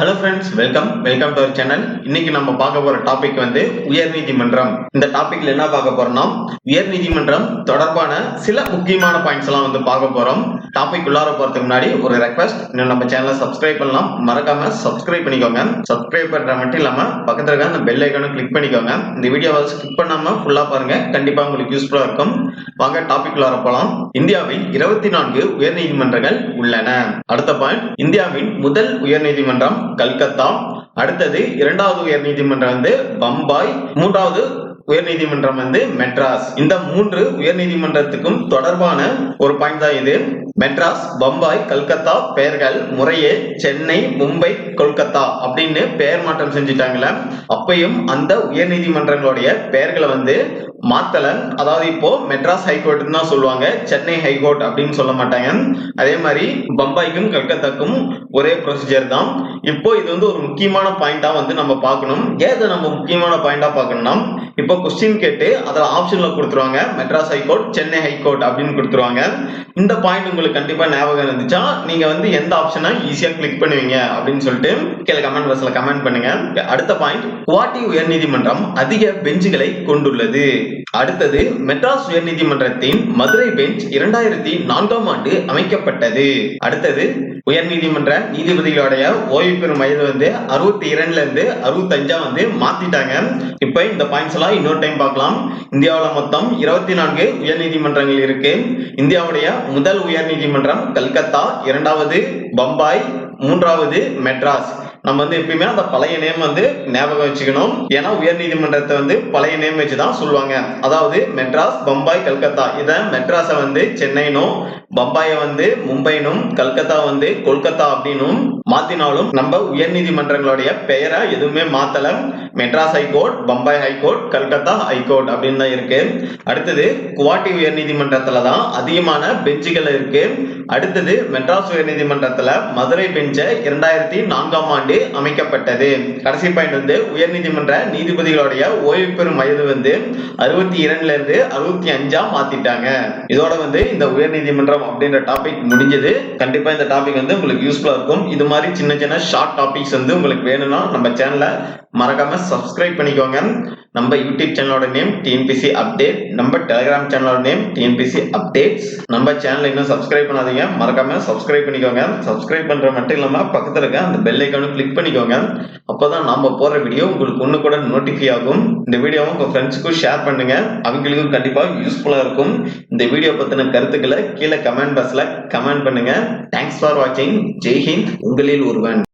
Hello friends welcome welcome to our channel இன்னைக்கு நம்ம பார்க்க போற டாபிக் வந்து உயர்நீதிமன்றம் இந்த டாபிக்ல என்ன பார்க்க போறோம்னா உயர்நீதிமன்றம் தொடர்பான சில முக்கியமான பாயிண்ட்ஸ் எல்லாம் வந்து பார்க்க போறோம். டாபிக் உள்ளார போறதுக்கு முன்னாடி ஒரு ரெக்வஸ்ட் இன்னும் நம்ம சேனலை சப்ஸ்கிரைப் பண்ணலாம். மறக்காம சப்ஸ்கிரைப் பண்ணிக்கோங்க. சப்ஸ்கிரைப் பண்ற மட்டும் இல்லாம பக்கத்துல இருக்க அந்த பெல் ஐக்கானும் கிளிக் பண்ணிக்கோங்க. இந்த வீடியோவை ஸ்கிப் பண்ணாம ஃபுல்லா பாருங்க. கண்டிப்பா உங்களுக்கு யூஸ்ஃபுல்லா இருக்கும். வாங்க டாபிக் உள்ளார போலாம். இந்தியாவில் இருபத்தி நான்கு உயர்நீதிமன்றங்கள் உள்ளன. அடுத்த பாயிண்ட் இந்தியாவின் முதல் உயர்நீதிமன்றம் கல்கத்தா. அடுத்தது இரண்டாவது உயர் நீதிமன்றம் வந்து பம்பாய். மூன்றாவது உயர்நீதிமன்றம் வந்து மெட்ராஸ். இந்த மூன்று உயர்நீதிமன்றத்துக்கும் தொடர்பான ஒரு பாயிண்ட் தான் இது. மெட்ராஸ் பம்பாய் கல்கத்தா பெயர்கள் முறையே சென்னை மும்பை கொல்கத்தா அப்படின்னு பெயர் மாற்றம் செஞ்சுட்டாங்களே அப்பையும் அந்த உயர்நீதிமன்றங்களுடைய பெயர்களை வந்து மாத்தலன் அதாவது இப்போ மெட்ராஸ் ஹைகோர்ட் தான் சொல்லுவாங்க. சென்னை ஹைகோர்ட் அப்படின்னு சொல்ல மாட்டாங்க. அதே மாதிரி பம்பாய்க்கும் கல்கத்தாக்கும் ஒரே ப்ரொசீஜர் தான். இப்போ இது வந்து ஒரு முக்கியமான பாயிண்டா வந்து நம்ம பார்க்கணும். ஏதை நம்ம முக்கியமான பாயிண்டா பார்க்கணும்னா இப்போ கொஸ்டின் கேட்டு அதில் ஆப்ஷன்ல கொடுத்துருவாங்க. மெட்ராஸ் ஹைகோர்ட் சென்னை ஹைகோர்ட் அப்படின்னு கொடுத்துருவாங்க. இந்த பாயிண்ட் உங்களுக்கு கண்டிப்பா ஞாபகம் இருந்துச்சா? நீங்க வந்து எந்த ஆப்ஷனை ஈஸியா கிளிக் பண்ணுவீங்க அப்படின்னு சொல்லிட்டு கீழே கமெண்ட் பாக்ஸ்ல கமெண்ட் பண்ணுங்க. அடுத்த பாயிண்ட் குவாட்டி உயர்நீதிமன்றம் அதிக பெஞ்சுகளை கொண்டுள்ளது. அடுத்தது மெட்ராஸ் உயர்நீதிமன்றத்தின் மதுரை பெஞ்ச் இரண்டாயிரத்தி நான்காம் ஆண்டு அமைக்கப்பட்டது. அடுத்தது உயர்நீதிமன்ற நீதிபதிகளுடைய ஓய்வு பெறும் வயது வந்து அறுபத்தி இரண்டுல இருந்து அறுபத்தஞ்சா வந்து மாத்திட்டாங்க. இப்ப இந்த பாயிண்ட்ஸ் எல்லாம் இன்னொரு டைம் பார்க்கலாம். இந்தியாவில் மொத்தம் இருபத்தி நான்கு உயர்நீதிமன்றங்கள் இருக்கு. இந்தியாவுடைய முதல் உயர்நீதிமன்றம் கல்கத்தா இரண்டாவது பம்பாய் மூன்றாவது மெட்ராஸ். நம்ம வந்து எப்பயுமே அந்த பழைய நேம் வந்து ஞாபகம் வச்சுக்கணும். ஏன்னா உயர் நீதிமன்றத்தை வந்து பழைய நேம் வச்சு தான் சொல்லுவாங்க. அதாவது மெட்ராஸ் பம்பாய் கல்கத்தா. இதை மெட்ராஸை வந்து சென்னைனும் பம்பாயை வந்து மும்பைனும் கல்கத்தா வந்து கொல்கத்தா அப்படின்னும் மாத்தினாலும் நம்ம உயர் நீதிமன்றங்களுடைய பெயரை எதுவுமே மாத்தல. Madras high court Bombay high court Calcutta high court அப்படின்னு தான் இருக்கு. அடுத்தது குவாட்டி உயர் நீதிமன்றத்துல தான் அதிகமான பெஞ்சுகள் இருக்கு. அடுத்தது மெட்ராஸ் உயர்நீதிமன்றத்தில் மதுரை பெஞ்ச இரண்டாயிரத்தி நான்காம் ஆண்டு அமைக்கப்பட்டது. கடைசி பாயிண்ட் வந்து உயர்நீதிமன்ற நீதிபதிகளுடைய ஓய்வு பெறும் வயது வந்து அறுபத்தி இரண்டுல இருந்து அறுபத்தி அஞ்சா மாத்திட்டாங்க. இதோட வந்து இந்த உயர் நீதிமன்றம் அப்படின்ற டாபிக் முடிஞ்சது. கண்டிப்பா இந்த டாபிக் வந்து உங்களுக்கு யூஸ்ஃபுல்லா இருக்கும். இது மாதிரி சின்ன சின்ன ஷார்ட் டாபிக்ஸ் வந்து உங்களுக்கு வேணும்னா நம்ம சேனலை மறக்காம சப்ஸ்கிரைப் பண்ணிக்கோங்க. நம்ம யூடியூப் சேனலோட நேம் டிஎன்பிசி அப்டேட் நம்ம டெலிகிராம் சேனலோட நேம் டிஎன்பிசி அப்டேட்ஸ் நம்ம சேனல் இன்னும் சப்ஸ்கிரைப் பண்ணாதீங்க. மறக்காம சப்ஸ்கிரைப் பண்ணிக்கோங்க. சப்ஸ்கிரைப் பண்ற மட்டும் இல்லாம பக்கத்துல இருக்க அந்த பெல் ஐக்கானும் கிளிக் பண்ணிக்கோங்க. அப்பதான் நாம போற வீடியோ உங்களுக்கு ஒண்ணு கூட நோட்டிஃபை ஆகும். இந்த வீடியோவை உங்க ஃப்ரெண்ட்ஸுக்கும் ஷேர் பண்ணுங்க. அவங்களுக்கும் கண்டிப்பா யூஸ்ஃபுல்லா இருக்கும். இந்த வீடியோ பத்தின கருத்துக்களை கீழே கமெண்ட் பாக்ஸ்ல கமெண்ட் பண்ணுங்க. தேங்க்ஸ் ஃபார் வாட்சிங் ஜெய் ஹிந்த். உங்களில் ஒருவன்.